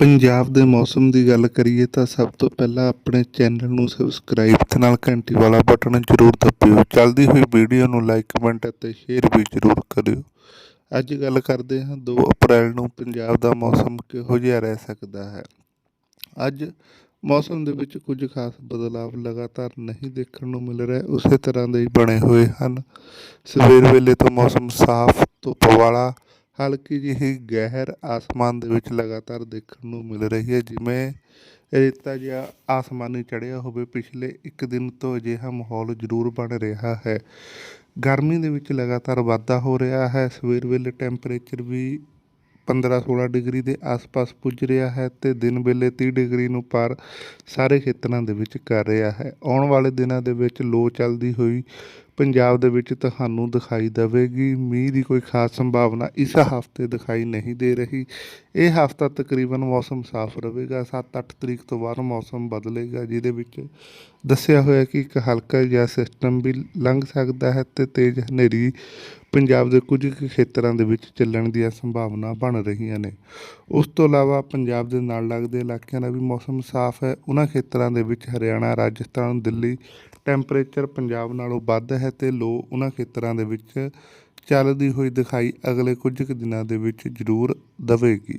ਪੰਜਾਬ ਦੇ ਮੌਸਮ ਦੀ ਗੱਲ ਕਰੀਏ ਤਾਂ ਸਭ ਤੋਂ ਪਹਿਲਾਂ ਆਪਣੇ ਚੈਨਲ ਨੂੰ ਸਬਸਕ੍ਰਾਈਬ ਤੇ ਨਾਲ ਘੰਟੀ ਵਾਲਾ ਬਟਨ ਜ਼ਰੂਰ ਦਬਾਇਓ ਚੱਲਦੀ ਹੋਈ ਵੀਡੀਓ ਨੂੰ ਲਾਈਕ ਕਮੈਂਟ ਅਤੇ ਸ਼ੇਅਰ ਵੀ ਜ਼ਰੂਰ ਕਰਿਓ। ਅੱਜ ਗੱਲ ਕਰਦੇ ਹਾਂ 2 ਅਪ੍ਰੈਲ ਨੂੰ ਪੰਜਾਬ ਦਾ ਮੌਸਮ ਕਿਹੋ ਜਿਹਾ ਰਹਿ ਸਕਦਾ ਹੈ। ਅੱਜ ਮੌਸਮ ਦੇ ਵਿੱਚ ਕੁਝ ਖਾਸ ਬਦਲਾਵ ਲਗਾਤਾਰ ਨਹੀਂ ਦੇਖਣ ਨੂੰ ਮਿਲ ਰਿਹਾ, ਉਸੇ ਤਰ੍ਹਾਂ ਦੇ ਹੀ ਬਣੇ ਹੋਏ ਹਨ। ਸਵੇਰ ਵੇਲੇ ਤੋਂ ਮੌਸਮ ਸਾਫ਼, ਧੁੱਪ ਵਾਲਾ ਹਲਕੀ ਜਿਹੀ ਗਹਿਰ ਆਸਮਾਨ ਦੇ ਵਿੱਚ ਲਗਾਤਾਰ ਦੇਖਣ ਨੂੰ ਮਿਲ ਰਹੀ ਹੈ, ਜਿਵੇਂ ਰੇਤਾ ਜਿਹਾ ਆਸਮਾਨੀ ਚੜ੍ਹਿਆ ਹੋਵੇ। ਪਿਛਲੇ ਇੱਕ ਦਿਨ ਤੋਂ ਅਜਿਹਾ ਮਾਹੌਲ ਜ਼ਰੂਰ ਬਣ ਰਿਹਾ ਹੈ। ਗਰਮੀ ਦੇ ਵਿੱਚ ਲਗਾਤਾਰ ਵਾਧਾ ਹੋ ਰਿਹਾ ਹੈ। ਸਵੇਰ ਵੇਲੇ ਟੈਂਪਰੇਚਰ ਵੀ 15-16 ਡਿਗਰੀ ਦੇ ਆਸ-ਪਾਸ ਪੁੱਜ ਰਿਹਾ ਹੈ ਤੇ ਦਿਨ ਵੇਲੇ 30 ਡਿਗਰੀ ਨੂੰ ਪਾਰ ਸਾਰੇ ਖੇਤਰਾਂ ਦੇ ਵਿੱਚ ਕਰ ਰਿਹਾ ਹੈ। ਆਉਣ ਵਾਲੇ ਦਿਨਾਂ ਦੇ ਵਿੱਚ ਲੋ ਚੱਲਦੀ ਹੋਈ ਪੰਜਾਬ ਦੇ ਵਿੱਚ ਤੁਹਾਨੂੰ ਦਿਖਾਈ ਦੇਵੇਗੀ। ਮੀਂਹ ਦੀ ਕੋਈ ਖਾਸ ਸੰਭਾਵਨਾ ਇਸ ਹਫ਼ਤੇ ਦਿਖਾਈ ਨਹੀਂ ਦੇ ਰਹੀ। ਇਹ ਹਫ਼ਤਾ ਤਕਰੀਬਨ ਮੌਸਮ ਸਾਫ਼ ਰਹੇਗਾ। 7-8 ਤਰੀਕ ਤੋਂ ਬਾਅਦ ਮੌਸਮ ਬਦਲੇਗਾ, ਜਿਹਦੇ ਵਿੱਚ ਦੱਸਿਆ ਹੋਇਆ ਕਿ ਇੱਕ ਹਲਕਾ ਜਿਹਾ ਸਿਸਟਮ ਵੀ ਲੰਘ ਸਕਦਾ ਹੈ ਤੇ ਤੇਜ਼ ਹਨੇਰੀ ਪੰਜਾਬ ਦੇ ਕੁਝ ਕੁ ਖੇਤਰਾਂ ਦੇ ਵਿੱਚ ਚੱਲਣ ਦੀਆਂ ਸੰਭਾਵਨਾ ਬਣ ਰਹੀਆਂ ਨੇ। ਉਸ ਤੋਂ ਇਲਾਵਾ ਪੰਜਾਬ ਦੇ ਨਾਲ ਲੱਗਦੇ ਇਲਾਕਿਆਂ ਦਾ ਵੀ ਮੌਸਮ ਸਾਫ਼ ਹੈ। ਉਹਨਾਂ ਖੇਤਰਾਂ ਦੇ ਵਿੱਚ ਹਰਿਆਣਾ, ਰਾਜਸਥਾਨ, ਦਿੱਲੀ ਟੈਂਪਰੇਚਰ ਪੰਜਾਬ ਨਾਲੋਂ ਵੱਧ ਹੈ। ਹੈ ਤੇ ਲੋ ਉਹਨਾਂ ਖੇਤਰਾਂ ਦੇ ਵਿੱਚ ਚੱਲਦੀ ਹੋਈ ਦਿਖਾਈ ਅਗਲੇ ਕੁਝ ਕੁ ਦਿਨਾਂ ਦੇ ਵਿੱਚ ਜ਼ਰੂਰ ਦੇਵੇਗੀ।